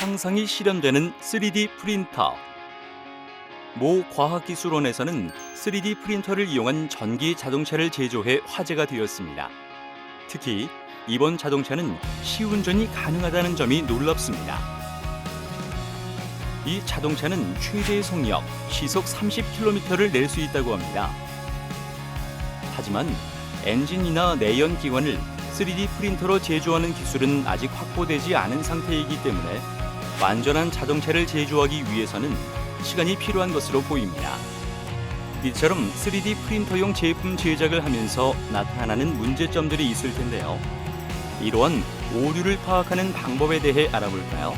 상상이 실현되는 3D 프린터. 모 과학기술원에서는 3D 프린터를 이용한 전기 자동차를 제조해 화제가 되었습니다. 특히 이번 자동차는 시운전이 가능하다는 점이 놀랍습니다. 이 자동차는 최대 속력 시속 30km를 낼 수 있다고 합니다. 하지만 엔진이나 내연 기관을 3D 프린터로 제조하는 기술은 아직 확보되지 않은 상태이기 때문에 완전한 자동차를 제조하기 위해서는 시간이 필요한 것으로 보입니다. 이처럼 3D 프린터용 제품 제작을 하면서 나타나는 문제점들이 있을 텐데요. 이러한 오류를 파악하는 방법에 대해 알아볼까요?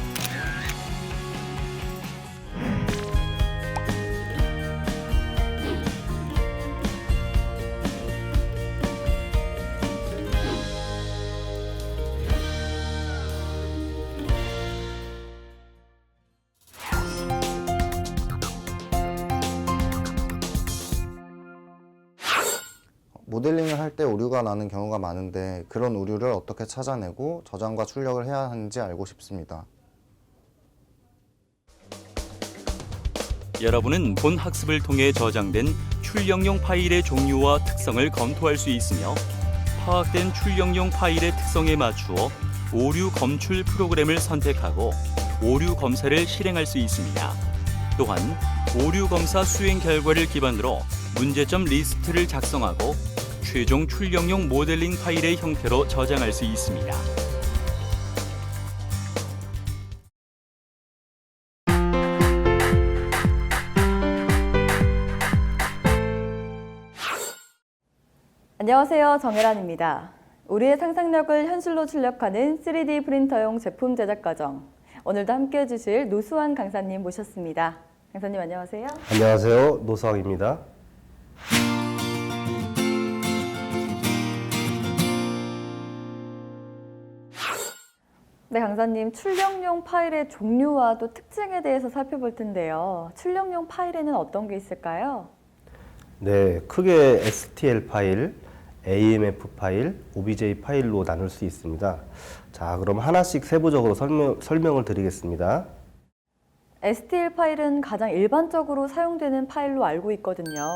그런 오류를 어떻게 찾아내고 저장과 출력을 해야 하는지 알고 싶습니다. 여러분은 본 학습을 통해 저장된 출력용 파일의 종류와 특성을 검토할 수 있으며 파악된 출력용 파일의 특성에 맞추어 오류 검출 프로그램을 선택하고 오류 검사를 실행할 수 있습니다. 또한 오류 검사 수행 결과를 기반으로 문제점 리스트를 작성하고 최종 출력용 모델링 파일의 형태로 저장할 수 있습니다. 안녕하세요. 정혜란입니다. 우리의 상상력을 현실로 출력하는 3D 프린터용 제품 제작 과정. 오늘도 함께 해주실 노수환 강사님 모셨습니다. 강사님 안녕하세요. 안녕하세요. 노수학입니다. 네, 강사님 출력용 파일의 종류와 또 특징에 대해서 살펴볼 텐데요. 출력용 파일에는 어떤 게 있을까요? 네, 크게 STL 파일, AMF 파일, OBJ 파일로 나눌 수 있습니다. 자, 그럼 하나씩 세부적으로 설명, 설명을 드리겠습니다. STL 파일은 가장 일반적으로 사용되는 파일로 알고 있거든요.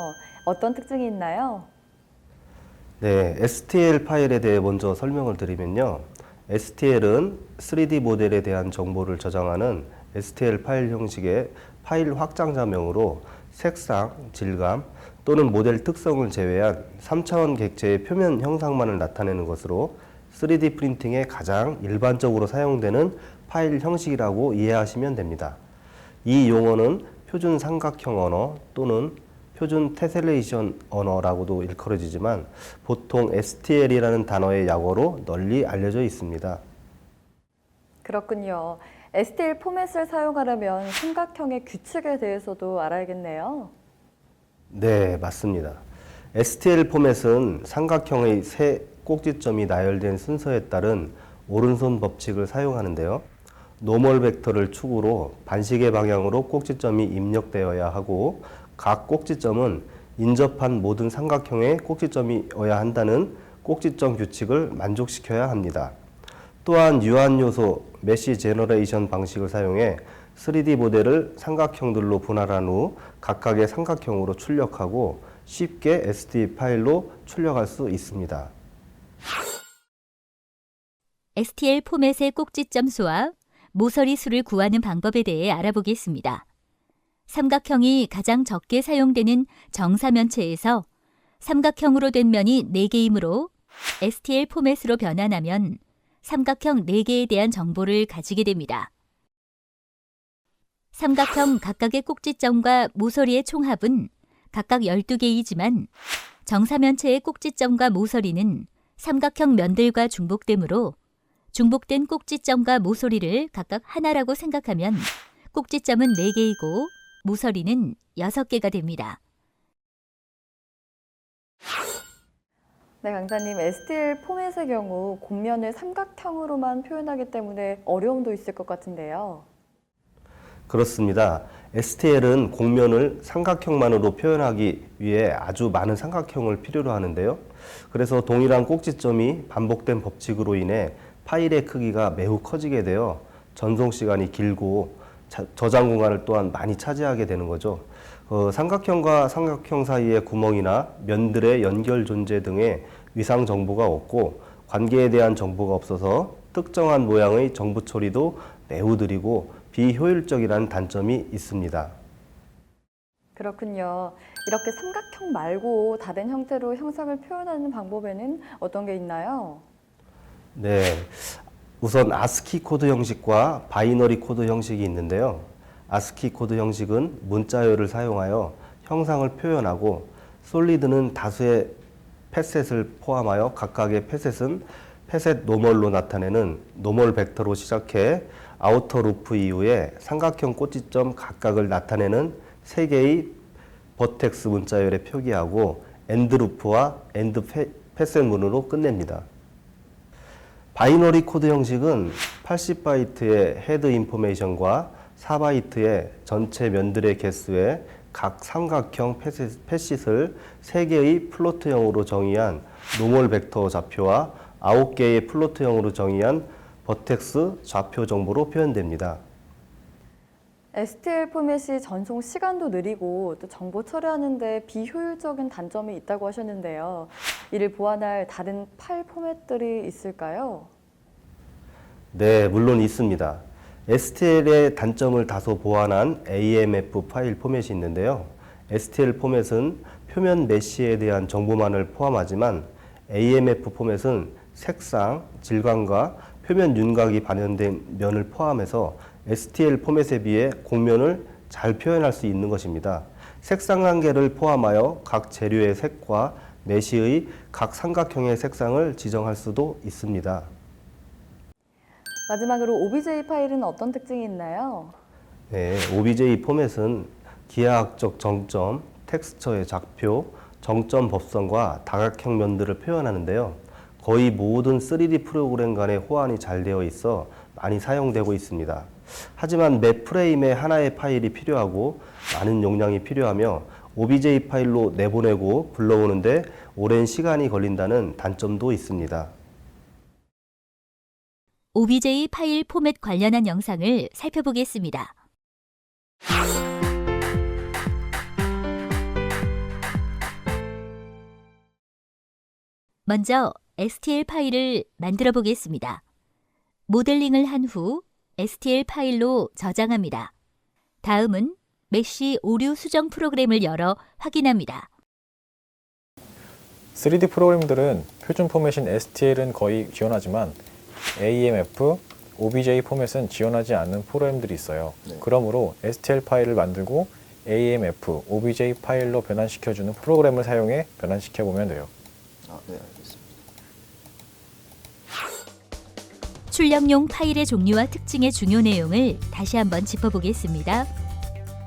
어떤 특징이 있나요? 네, STL 파일에 대해 먼저 설명을 드리면요. STL은 3D 모델에 대한 정보를 저장하는 STL 파일 형식의 파일 확장자명으로 색상, 질감 또는 모델 특성을 제외한 3차원 객체의 표면 형상만을 나타내는 것으로 3D 프린팅에 가장 일반적으로 사용되는 파일 형식이라고 이해하시면 됩니다. 이 용어는 표준 삼각형 언어 또는 표준 테셀레이션 언어라고도 일컬어지지만 보통 STL이라는 단어의 약어로 널리 알려져 있습니다. 그렇군요. STL 포맷을 사용하려면 삼각형의 규칙에 대해서도 알아야겠네요. 네, 맞습니다. STL 포맷은 삼각형의 세 꼭지점이 나열된 순서에 따른 오른손 법칙을 사용하는데요. 노멀 벡터를 축으로 반시계 방향으로 꼭지점이 입력되어야 하고 각 꼭지점은 인접한 모든 삼각형의 꼭지점이어야 한다는 꼭지점 규칙을 만족시켜야 합니다. 또한 유한 요소 메시 제너레이션 방식을 사용해 3D 모델을 삼각형들로 분할한 후 각각의 삼각형으로 출력하고 쉽게 SD 파일로 출력할 수 있습니다. STL 포맷의 꼭지점 수와 모서리 수를 구하는 방법에 대해 알아보겠습니다. 삼각형이 가장 적게 사용되는 정사면체에서 삼각형으로 된 면이 4개이므로 STL 포맷으로 변환하면 삼각형 4개에 대한 정보를 가지게 됩니다. 삼각형 각각의 꼭지점과 모서리의 총합은 각각 12개이지만 정사면체의 꼭지점과 모서리는 삼각형 면들과 중복되므로 중복된 꼭지점과 모서리를 각각 하나라고 생각하면 꼭지점은 4개이고 모서리는 6개가 됩니다. 네, 강사님, STL 포맷의 경우 곰면을 삼각형으로만 표현하기 때문에 어려움도 있을 것 같은데요. 그렇습니다. STL은 곡면을 삼각형만으로 표현하기 위해 아주 많은 삼각형을 필요로 하는데요. 그래서 동일한 꼭지점이 반복된 법칙으로 인해 파일의 크기가 매우 커지게 되어 전송 시간이 길고 자- 저장 공간을 또한 많이 차지하게 되는 거죠. 어, 삼각형과 삼각형 사이의 구멍이나 면들의 연결 존재 등의 위상 정보가 없고 관계에 대한 정보가 없어서 특정한 모양의 정보 처리도 매우 느리고 비효율적이라는 단점이 있습니다. 그렇군요. 이렇게 삼각형 말고 다른 형태로 형상을 표현하는 방법에는 어떤 게 있나요? 네. 우선 아스키 코드 형식과 바이너리 코드 형식이 있는데요. 아스키 코드 형식은 문자열을 사용하여 형상을 표현하고 솔리드는 다수의 패셋을 포함하여 각각의 패셋은 패셋 노멀로 나타내는 노멀 벡터로 시작해 아우터 루프 이후에 삼각형 꼭지점 각각을 나타내는 세 개의 버텍스 문자열에 표기하고 엔드 루프와 엔드 패- 패셋 문으로 끝냅니다. 바이너리 코드 형식은 80바이트의 헤드 인포메이션과 4바이트의 전체 면들의 개수에 각 삼각형 패시- 패시를 3개의 플로트형으로 정의한 노멀 벡터 좌표와 9개의 플로트형으로 정의한 버텍스 좌표 정보로 표현됩니다. STL 포맷이 전송 시간도 느리고 또 정보 처리하는데 비효율적인 단점이 있다고 하셨는데요. 이를 보완할 다른 파일 포맷들이 있을까요? 네, 물론 있습니다. STL의 단점을 다소 보완한 AMF 파일 포맷이 있는데요. STL 포맷은 표면 메시에 대한 정보만을 포함하지만 AMF 포맷은 색상, 질감과 표면 윤곽이 반영된 면을 포함해서 STL 포맷에 비해 곡면을 잘 표현할 수 있는 것입니다. 색상 한계를 포함하여 각 재료의 색과 메시의 각 삼각형의 색상을 지정할 수도 있습니다. 마지막으로 OBJ 파일은 어떤 특징이 있나요? 네, OBJ 포맷은 기하학적 정점, 텍스처의 좌표, 정점 법선과 다각형 면들을 표현하는데요. 거의 모든 3D 프로그램 간의 호환이 잘 되어 있어 많이 사용되고 있습니다. 하지만 매 프레임에 하나의 파일이 필요하고 많은 용량이 필요하며 OBJ 파일로 내보내고 불러오는데 오랜 시간이 걸린다는 단점도 있습니다. OBJ 파일 포맷 관련한 영상을 살펴보겠습니다. 먼저 STL 파일을 만들어 보겠습니다. 모델링을 한 후 STL 파일로 저장합니다. 다음은 메쉬 오류 수정 프로그램을 열어 확인합니다. 3D 프로그램들은 표준 포맷인 STL은 거의 지원하지만 AMF, OBJ 포맷은 지원하지 않는 프로그램들이 있어요. 그러므로 STL 파일을 만들고 AMF, OBJ 파일로 변환시켜주는 프로그램을 사용해 변환시켜 보면 돼요. 아, 네, 알겠습니다. 출력용 파일의 종류와 특징의 중요 내용을 다시 한번 짚어보겠습니다.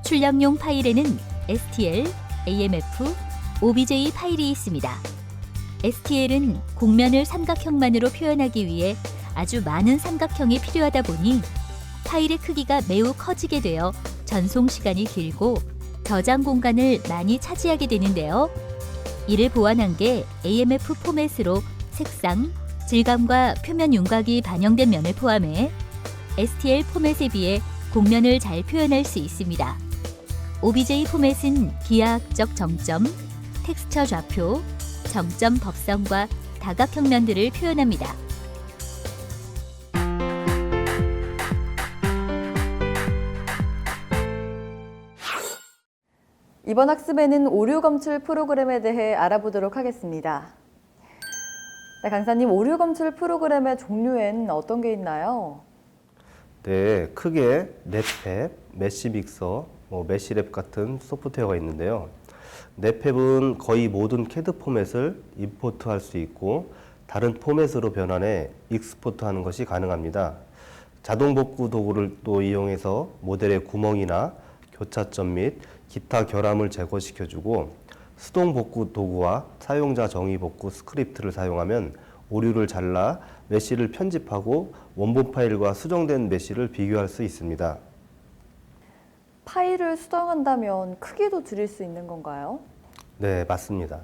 출력용 파일에는 STL, AMF, OBJ 파일이 있습니다. STL은 곡면을 삼각형만으로 표현하기 위해 아주 많은 삼각형이 필요하다 보니 파일의 크기가 매우 커지게 되어 전송 시간이 길고 저장 공간을 많이 차지하게 되는데요. 이를 보완한 게 AMF 포맷으로 색상, 질감과 표면 윤곽이 반영된 면을 포함해 STL 포맷에 비해 곡면을 잘 표현할 수 있습니다. OBJ 포맷은 기하학적 정점, 텍스처 좌표, 정점 법선과 다각형 면들을 표현합니다. 이번 학습에는 오류 검출 프로그램에 대해 알아보도록 하겠습니다. 네, 강사님, 오류 검출 프로그램의 종류엔 어떤 게 있나요? 네, 크게 넷팹, 메시믹서, 뭐 메시랩 같은 소프트웨어가 있는데요. 넷팹은 거의 모든 캐드 포맷을 임포트할 수 있고 다른 포맷으로 변환해 익스포트하는 것이 가능합니다. 자동 복구 도구를 또 이용해서 모델의 구멍이나 교차점 및 기타 결함을 제거시켜주고 수동 복구 도구와 사용자 정의 복구 스크립트를 사용하면 오류를 잘라 메시를 편집하고 원본 파일과 수정된 메시를 비교할 수 있습니다. 파일을 수정한다면 크기도 줄일 수 있는 건가요? 네, 맞습니다.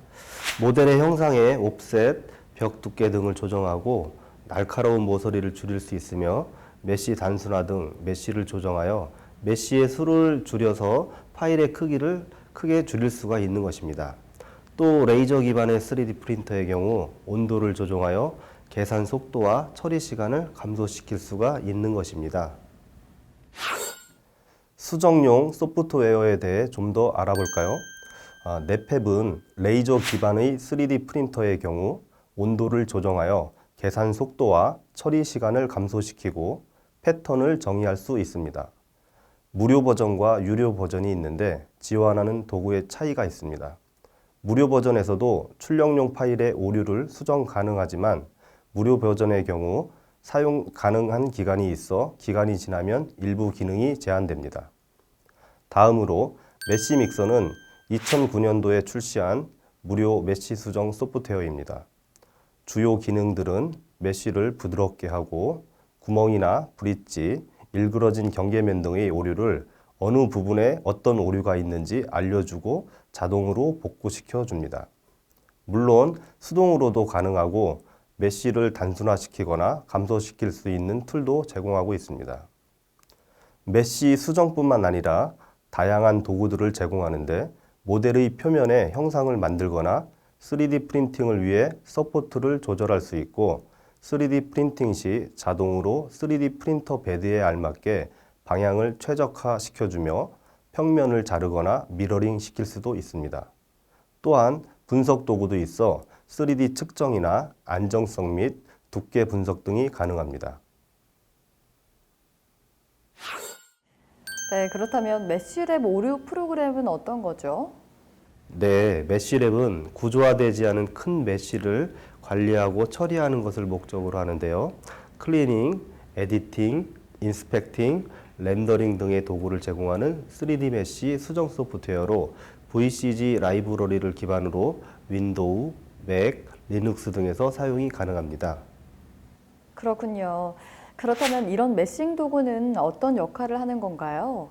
모델의 형상의 옵셋, 벽 두께 등을 조정하고 날카로운 모서리를 줄일 수 있으며 메쉬 단순화 등 메쉬를 조정하여 메쉬의 수를 줄여서 파일의 크기를 크게 줄일 수가 있는 것입니다. 또 레이저 기반의 3D 프린터의 경우 온도를 조정하여 계산 속도와 처리 시간을 감소시킬 수가 있는 것입니다. 수정용 소프트웨어에 대해 좀 더 알아볼까요? 아, 넷팹은 레이저 기반의 3D 프린터의 경우 온도를 조정하여 계산 속도와 처리 시간을 감소시키고 패턴을 정의할 수 있습니다. 무료 버전과 유료 버전이 있는데 지원하는 도구의 차이가 있습니다. 무료 버전에서도 출력용 파일의 오류를 수정 가능하지만 무료 버전의 경우 사용 가능한 기간이 있어 기간이 지나면 일부 기능이 제한됩니다. 다음으로 메쉬 믹서는 2009년도에 출시한 무료 메쉬 수정 소프트웨어입니다. 주요 기능들은 메쉬를 부드럽게 하고 구멍이나 브릿지, 일그러진 경계면 등의 오류를 어느 부분에 어떤 오류가 있는지 알려주고 자동으로 복구시켜 줍니다. 물론 수동으로도 가능하고 메쉬를 단순화시키거나 감소시킬 수 있는 툴도 제공하고 있습니다. 메쉬 수정뿐만 아니라 다양한 도구들을 제공하는데 모델의 표면에 형상을 만들거나 3D 프린팅을 위해 서포트를 조절할 수 있고 3D 프린팅 시 자동으로 3D 프린터 베드에 알맞게 방향을 최적화 시켜주며 평면을 자르거나 미러링 시킬 수도 있습니다. 또한 분석 도구도 있어 3D 측정이나 안정성 및 두께 분석 등이 가능합니다. 네, 그렇다면 메쉬랩 오류 프로그램은 어떤 거죠? 네, 메쉬랩은 구조화되지 않은 큰 메쉬를 관리하고 처리하는 것을 목적으로 하는데요. 클리닝, 에디팅, 인스펙팅, 렌더링 등의 도구를 제공하는 3D 메쉬 수정 소프트웨어로 VCG 라이브러리를 기반으로 윈도우, 맥, 리눅스 등에서 사용이 가능합니다. 그렇군요. 그렇다면 이런 메싱 도구는 어떤 역할을 하는 건가요?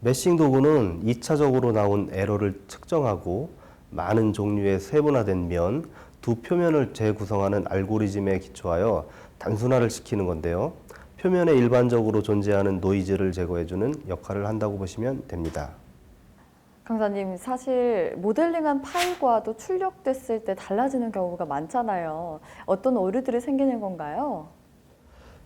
메싱 도구는 2차적으로 나온 에러를 측정하고 많은 종류의 세분화된 면, 두 표면을 재구성하는 알고리즘에 기초하여 단순화를 시키는 건데요. 표면에 일반적으로 존재하는 노이즈를 제거해주는 역할을 한다고 보시면 됩니다. 강사님, 사실 모델링한 파일과도 출력됐을 때 달라지는 경우가 많잖아요. 어떤 오류들이 생기는 건가요?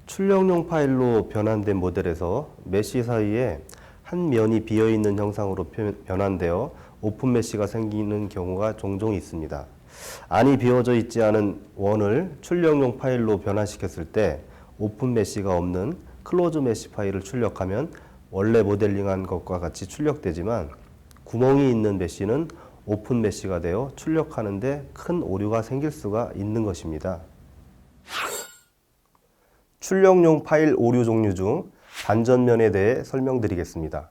출력용 파일로 변환된 모델에서 메쉬 사이에 한 면이 비어 있는 형상으로 표- 변환되어 오픈 메쉬가 생기는 경우가 종종 있습니다. 안이 비어져 있지 않은 원을 출력용 파일로 변환시켰을 때 오픈 메쉬가 없는 클로즈 메쉬 파일을 출력하면 원래 모델링한 것과 같이 출력되지만 구멍이 있는 메쉬는 오픈 메쉬가 되어 출력하는데 큰 오류가 생길 수가 있는 것입니다. 출력용 파일 오류 종류 중 반전면에 대해 설명드리겠습니다.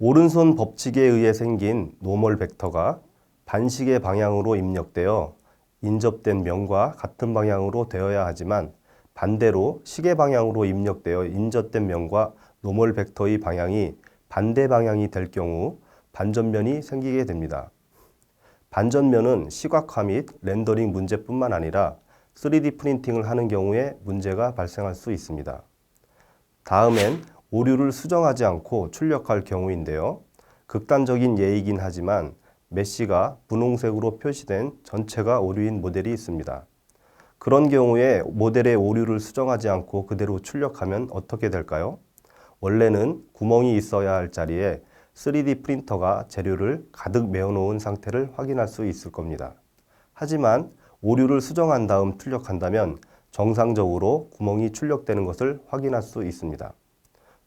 오른손 법칙에 의해 생긴 노멀 벡터가 반시계 방향으로 입력되어 인접된 면과 같은 방향으로 되어야 하지만 반대로 시계 방향으로 입력되어 인접된 면과 노멀 벡터의 방향이 반대 방향이 될 경우 반전면이 생기게 됩니다. 반전면은 시각화 및 렌더링 문제뿐만 아니라 3D 프린팅을 하는 경우에 문제가 발생할 수 있습니다. 다음엔 오류를 수정하지 않고 출력할 경우인데요. 극단적인 예이긴 하지만 메쉬가 분홍색으로 표시된 전체가 오류인 모델이 있습니다. 그런 경우에 모델의 오류를 수정하지 않고 그대로 출력하면 어떻게 될까요? 원래는 구멍이 있어야 할 자리에 3D 프린터가 재료를 가득 메워놓은 상태를 확인할 수 있을 겁니다. 하지만 오류를 수정한 다음 출력한다면 정상적으로 구멍이 출력되는 것을 확인할 수 있습니다.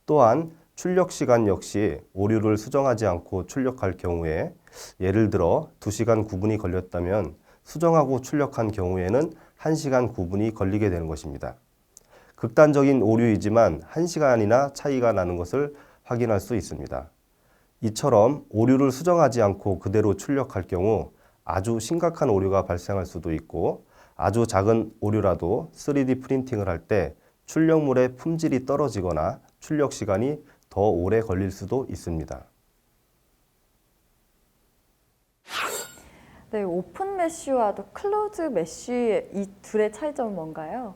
또한 출력 시간 역시 오류를 수정하지 않고 출력할 경우에 예를 들어 2시간 9분이 걸렸다면 수정하고 출력한 경우에는 1시간 9분이 걸리게 되는 것입니다. 극단적인 오류이지만 1시간이나 차이가 나는 것을 확인할 수 있습니다. 이처럼 오류를 수정하지 않고 그대로 출력할 경우 아주 심각한 오류가 발생할 수도 있고 아주 작은 오류라도 3D 프린팅을 할 때 출력물의 품질이 떨어지거나 출력 시간이 더 오래 걸릴 수도 있습니다. 네, 오픈 메쉬와 또 클로즈 메쉬 이 둘의 차이점은 뭔가요?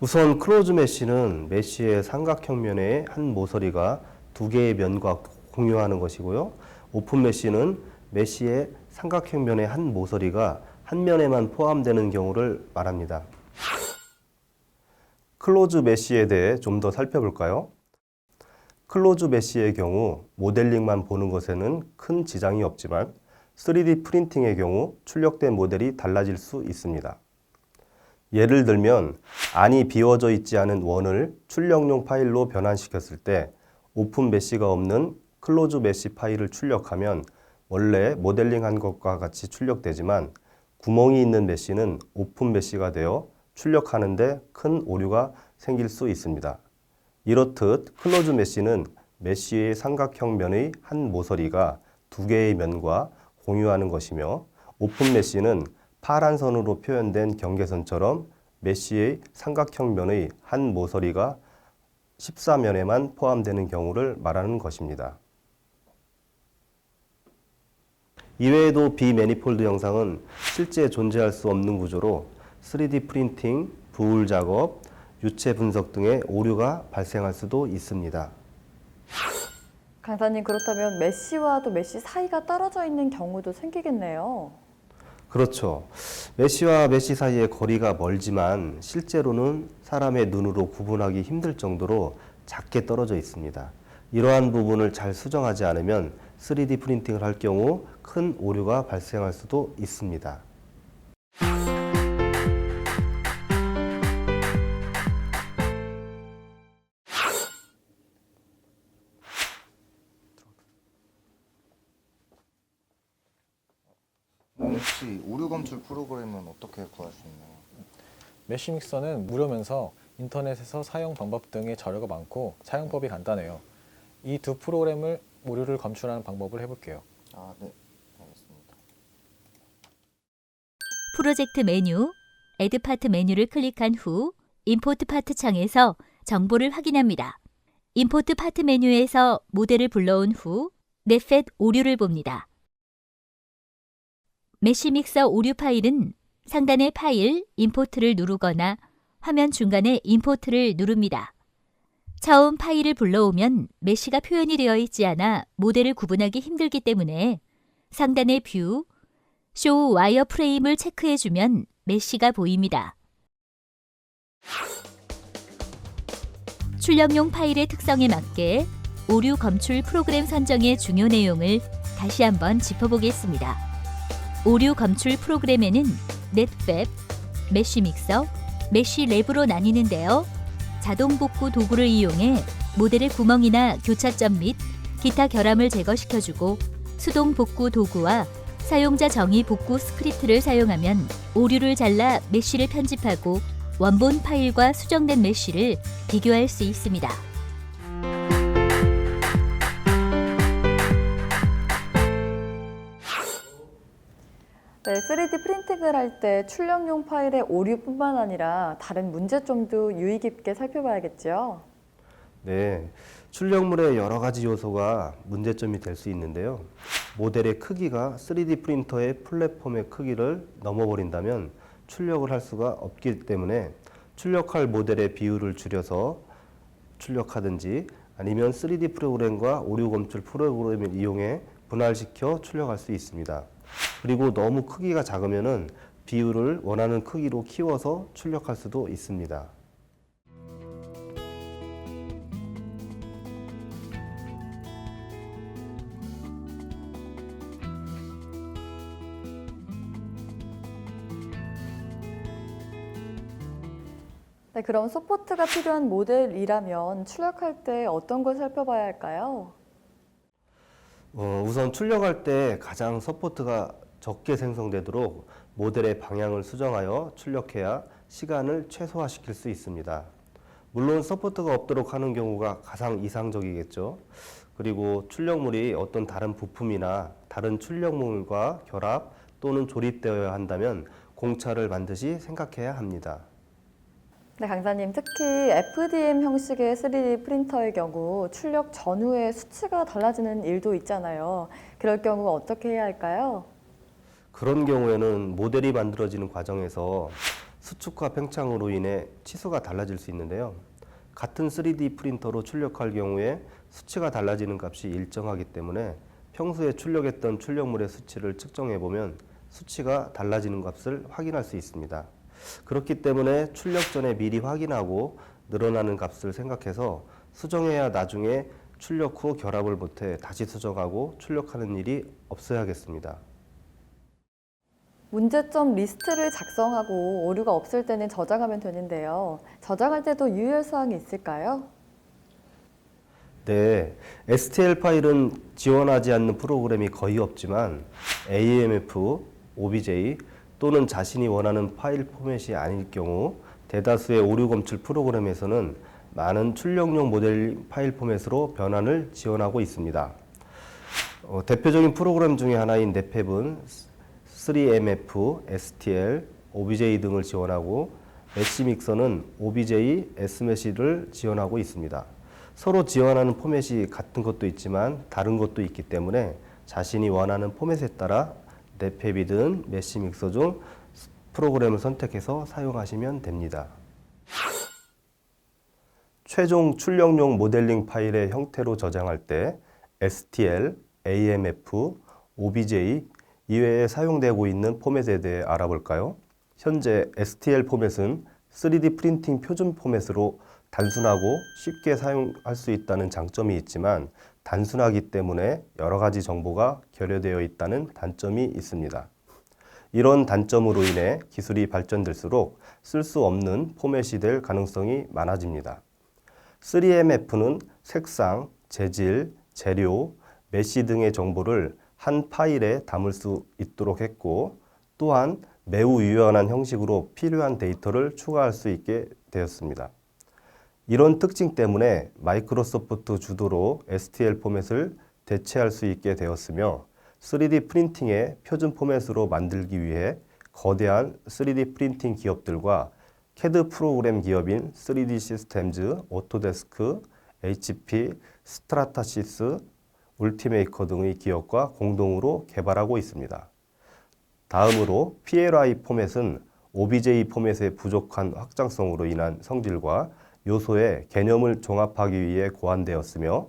우선 클로즈 메쉬는 메쉬의 삼각형 면의 한 모서리가 두 개의 면과 공유하는 것이고요. 오픈 메쉬는 메쉬의 삼각형 면의 한 모서리가 한 면에만 포함되는 경우를 말합니다. 클로즈 메쉬에 대해 좀 더 살펴볼까요? 클로즈 메쉬의 경우 모델링만 보는 것에는 큰 지장이 없지만 3D 프린팅의 경우 출력된 모델이 달라질 수 있습니다. 예를 들면 안이 비워져 있지 않은 원을 출력용 파일로 변환시켰을 때 오픈 메쉬가 없는 클로즈 메쉬 파일을 출력하면 원래 모델링한 것과 같이 출력되지만 구멍이 있는 메쉬는 오픈 메쉬가 되어 출력하는데 큰 오류가 생길 수 있습니다. 이렇듯 클로즈 메쉬는 메쉬의 삼각형 면의 한 모서리가 두 개의 면과 공유하는 것이며 오픈 메쉬는 파란 선으로 표현된 경계선처럼 메쉬의 삼각형 면의 한 모서리가 14면에만 포함되는 경우를 말하는 것입니다. 이외에도 비매니폴드 영상은 실제 존재할 수 없는 구조로 3D 프린팅, 부울 작업, 유체 분석 등의 오류가 발생할 수도 있습니다. 강사님 그렇다면 메쉬와 또 메쉬 사이가 떨어져 있는 경우도 생기겠네요. 그렇죠. 메쉬와 메쉬 사이의 거리가 멀지만 실제로는 사람의 눈으로 구분하기 힘들 정도로 작게 떨어져 있습니다. 이러한 부분을 잘 수정하지 않으면 3D 프린팅을 할 경우 큰 오류가 발생할 수도 있습니다. 혹시 오류 검출 프로그램은 어떻게 구할 수 있나요? 메쉬 믹서는 무료면서 인터넷에서 사용 방법 등의 자료가 많고 사용법이 간단해요. 이 두 프로그램을 오류를 검출하는 방법을 해볼게요. 아, 네. 알겠습니다. 프로젝트 메뉴, 에드 파트 메뉴를 클릭한 후 임포트 파트 창에서 정보를 확인합니다. 임포트 파트 메뉴에서 모델을 불러온 후 넷팻 오류를 봅니다. 메쉬 믹서 오류 파일은 상단의 파일 임포트를 누르거나 화면 중간에 임포트를 누릅니다. 처음 파일을 불러오면 메쉬가 표현이 되어 있지 않아 모델을 구분하기 힘들기 때문에 상단의 뷰, 쇼 와이어 프레임을 체크해주면 메쉬가 보입니다. 출력용 파일의 특성에 맞게 오류 검출 프로그램 선정의 중요 내용을 다시 한번 짚어보겠습니다. 오류 검출 프로그램에는 넷팹, 메쉬 믹서, 메쉬 랩으로 나뉘는데요. 자동 복구 도구를 이용해 모델의 구멍이나 교차점 및 기타 결함을 제거시켜주고 수동 복구 도구와 사용자 정의 복구 스크립트를 사용하면 오류를 잘라 메쉬를 편집하고 원본 파일과 수정된 메쉬를 비교할 수 있습니다. 3D 프린팅을 할 때 출력용 파일의 오류뿐만 아니라 다른 문제점도 유의 깊게 살펴봐야겠죠. 네, 출력물의 여러 가지 요소가 문제점이 될 수 있는데요. 모델의 크기가 3D 프린터의 플랫폼의 크기를 넘어버린다면 출력을 할 수가 없기 때문에 출력할 모델의 비율을 줄여서 출력하든지 아니면 3D 프로그램과 오류 검출 프로그램을 이용해 분할시켜 출력할 수 있습니다. 그리고 너무 크기가 작으면은 비율을 원하는 크기로 키워서 출력할 수도 있습니다. 네, 그럼 서포트가 필요한 모델이라면 출력할 때 어떤 걸 살펴봐야 할까요? 어, 우선 출력할 때 가장 서포트가 적게 생성되도록 모델의 방향을 수정하여 출력해야 시간을 최소화시킬 수 있습니다. 물론 서포트가 없도록 하는 경우가 가장 이상적이겠죠. 그리고 출력물이 어떤 다른 부품이나 다른 출력물과 결합 또는 조립되어야 한다면 공차를 반드시 생각해야 합니다. 네, 강사님 특히 FDM 형식의 3D 프린터의 경우 출력 전후에 수치가 달라지는 일도 있잖아요. 그럴 경우 어떻게 해야 할까요? 그런 경우에는 모델이 만들어지는 과정에서 수축과 팽창으로 인해 치수가 달라질 수 있는데요. 같은 3D 프린터로 출력할 경우에 수치가 달라지는 값이 일정하기 때문에 평소에 출력했던 출력물의 수치를 측정해 보면 수치가 달라지는 값을 확인할 수 있습니다. 그렇기 때문에 출력 전에 미리 확인하고 늘어나는 값을 생각해서 수정해야 나중에 출력 후 결합을 못해 다시 수정하고 출력하는 일이 없어야겠습니다. 문제점 리스트를 작성하고 오류가 없을 때는 저장하면 되는데요. 저장할 때도 유의할 사항이 있을까요? 네, STL 파일은 지원하지 않는 프로그램이 거의 없지만 AMF, OBJ 또는 자신이 원하는 파일 포맷이 아닐 경우 대다수의 오류 검출 프로그램에서는 많은 출력용 모델 파일 포맷으로 변환을 지원하고 있습니다. 어, 대표적인 프로그램 중에 하나인 넷팹은 3MF, STL, OBJ 등을 지원하고 매시믹서는 OBJ, SMesh를 지원하고 있습니다. 서로 지원하는 포맷이 같은 것도 있지만 다른 것도 있기 때문에 자신이 원하는 포맷에 따라 넷팹이든 매시믹서 중 프로그램을 선택해서 사용하시면 됩니다. 최종 출력용 모델링 파일의 형태로 저장할 때 STL, AMF, OBJ 이외에 사용되고 있는 포맷에 대해 알아볼까요? 현재 STL 포맷은 3D 프린팅 표준 포맷으로 단순하고 쉽게 사용할 수 있다는 장점이 있지만 단순하기 때문에 여러 가지 정보가 결여되어 있다는 단점이 있습니다. 이런 단점으로 인해 기술이 발전될수록 쓸 수 없는 포맷이 될 가능성이 많아집니다. 3MF는 색상, 재질, 재료, 메시 등의 정보를 한 파일에 담을 수 있도록 했고 또한 매우 유연한 형식으로 필요한 데이터를 추가할 수 있게 되었습니다. 이런 특징 때문에 마이크로소프트 주도로 STL 포맷을 대체할 수 있게 되었으며 3D 프린팅의 표준 포맷으로 만들기 위해 거대한 3D 프린팅 기업들과 CAD 프로그램 기업인 3D 시스템즈, 오토데스크, HP, 스트라타시스, 울티메이커 등의 기업과 공동으로 개발하고 있습니다. 다음으로 PLI 포맷은 OBJ 포맷의 부족한 확장성으로 인한 성질과 요소의 개념을 종합하기 위해 고안되었으며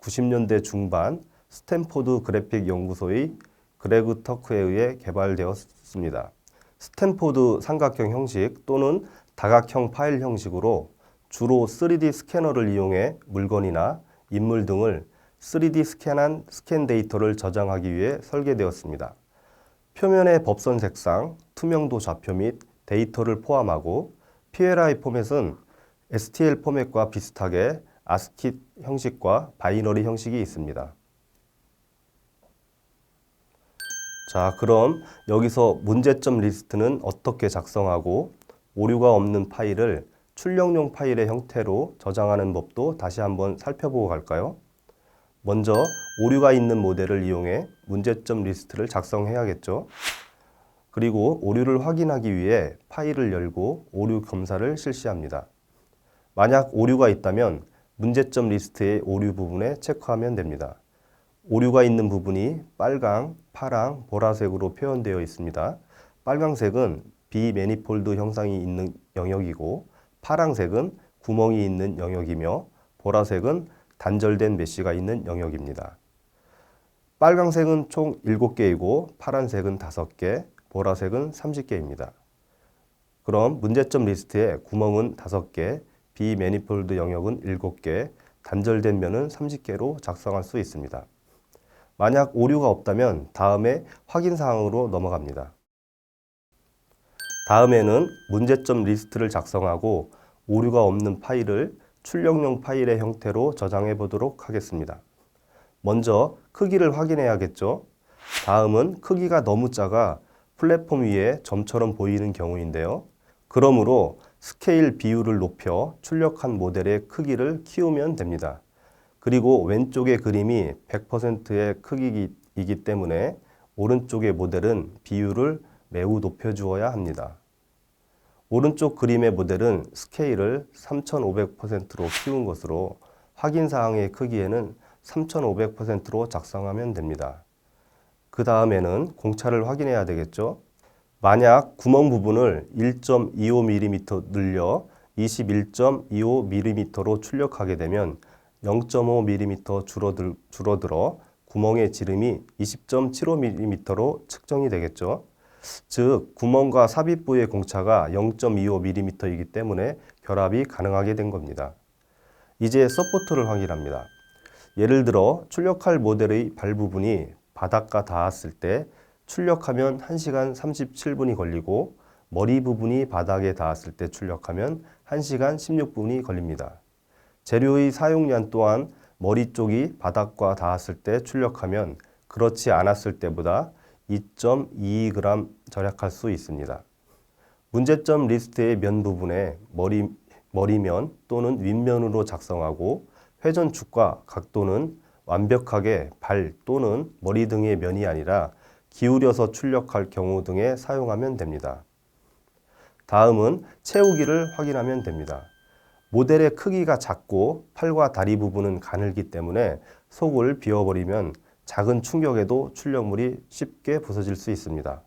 90년대 중반 스탠포드 그래픽 연구소의 그레그 터크에 의해 개발되었습니다. 스탠포드 삼각형 형식 또는 다각형 파일 형식으로 주로 3D 스캐너를 이용해 물건이나 인물 등을 3D 스캔한 스캔 데이터를 저장하기 위해 설계되었습니다. 표면의 법선 색상, 투명도 좌표 및 데이터를 포함하고 PLI 포맷은 STL 포맷과 비슷하게 ASCII 형식과 바이너리 형식이 있습니다. 자, 그럼 여기서 문제점 리스트는 어떻게 작성하고 오류가 없는 파일을 출력용 파일의 형태로 저장하는 법도 다시 한번 살펴보고 갈까요? 먼저 오류가 있는 모델을 이용해 문제점 리스트를 작성해야겠죠. 그리고 오류를 확인하기 위해 파일을 열고 오류 검사를 실시합니다. 만약 오류가 있다면 문제점 리스트의 오류 부분에 체크하면 됩니다. 오류가 있는 부분이 빨강, 파랑, 보라색으로 표현되어 있습니다. 빨강색은 비매니폴드 형상이 있는 영역이고 파랑색은 구멍이 있는 영역이며 보라색은 단절된 메시가 있는 영역입니다. 빨강색은 총 7개이고 파란색은 5개, 보라색은 30개입니다. 그럼 문제점 리스트에 구멍은 5개, 비매니폴드 영역은 7개, 단절된 면은 30개로 작성할 수 있습니다. 만약 오류가 없다면 다음에 확인 사항으로 넘어갑니다. 다음에는 문제점 리스트를 작성하고 오류가 없는 파일을 출력용 파일의 형태로 저장해 보도록 하겠습니다. 먼저 크기를 확인해야겠죠. 다음은 크기가 너무 작아 플랫폼 위에 점처럼 보이는 경우인데요. 그러므로 스케일 비율을 높여 출력한 모델의 크기를 키우면 됩니다. 그리고 왼쪽의 그림이 100%의 크기이기 때문에 오른쪽의 모델은 비율을 매우 높여주어야 합니다. 오른쪽 그림의 모델은 스케일을 3500%로 키운 것으로 확인 사항의 크기에는 3500%로 작성하면 됩니다. 그 다음에는 공차를 확인해야 되겠죠. 만약 구멍 부분을 1.25mm 늘려 21.25mm로 출력하게 되면 0.5mm 줄어들, 줄어들어 구멍의 지름이 20.75mm로 측정이 되겠죠. 즉 구멍과 삽입 부의 공차가 0.25mm이기 때문에 결합이 가능하게 된 겁니다. 이제 서포트를 확인합니다. 예를 들어 출력할 모델의 발 부분이 바닥과 닿았을 때 출력하면 1시간 37분이 걸리고 머리 부분이 바닥에 닿았을 때 출력하면 1시간 16분이 걸립니다. 재료의 사용량 또한 머리 쪽이 바닥과 닿았을 때 출력하면 그렇지 않았을 때보다 2.22g 절약할 수 있습니다. 문제점 리스트의 면 부분에 머리, 머리면 또는 윗면으로 작성하고 회전축과 각도는 완벽하게 발 또는 머리 등의 면이 아니라 기울여서 출력할 경우 등에 사용하면 됩니다. 다음은 채우기를 확인하면 됩니다. 모델의 크기가 작고 팔과 다리 부분은 가늘기 때문에 속을 비워버리면 작은 충격에도 출력물이 쉽게 부서질 수 있습니다.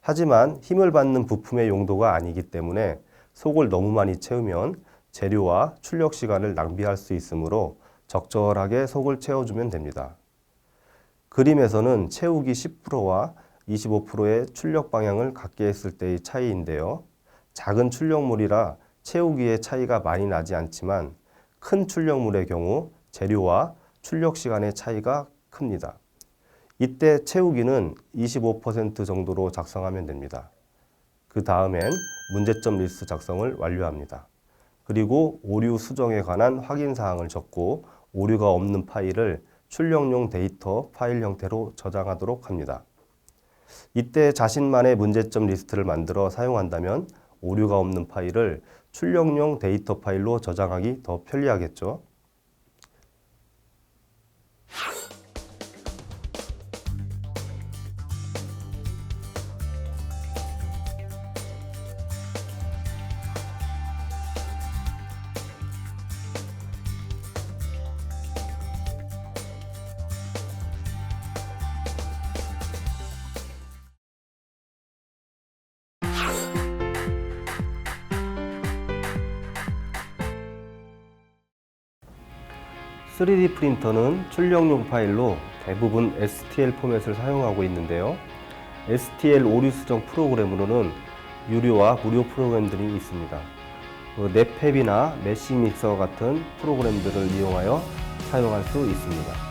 하지만 힘을 받는 부품의 용도가 아니기 때문에 속을 너무 많이 채우면 재료와 출력 시간을 낭비할 수 있으므로 적절하게 속을 채워주면 됩니다. 그림에서는 채우기 10%와 25%의 출력 방향을 갖게 했을 때의 차이인데요. 작은 출력물이라 채우기의 차이가 많이 나지 않지만 큰 출력물의 경우 재료와 출력 시간의 차이가 큽니다. 이때 채우기는 25% 정도로 작성하면 됩니다. 그 다음엔 문제점 리스트 작성을 완료합니다. 그리고 오류 수정에 관한 확인 사항을 적고 오류가 없는 파일을 출력용 데이터 파일 형태로 저장하도록 합니다. 이때 자신만의 문제점 리스트를 만들어 사용한다면 오류가 없는 파일을 출력용 데이터 파일로 저장하기 더 편리하겠죠. (3D) 프린터는 출력용 파일로 대부분 STL 포맷을 사용하고 있는데요. STL 오류 수정 프로그램으로는 유료와 무료 프로그램들이 있습니다. 그 넷팹이나 메시 믹서 같은 프로그램들을 이용하여 사용할 수 있습니다.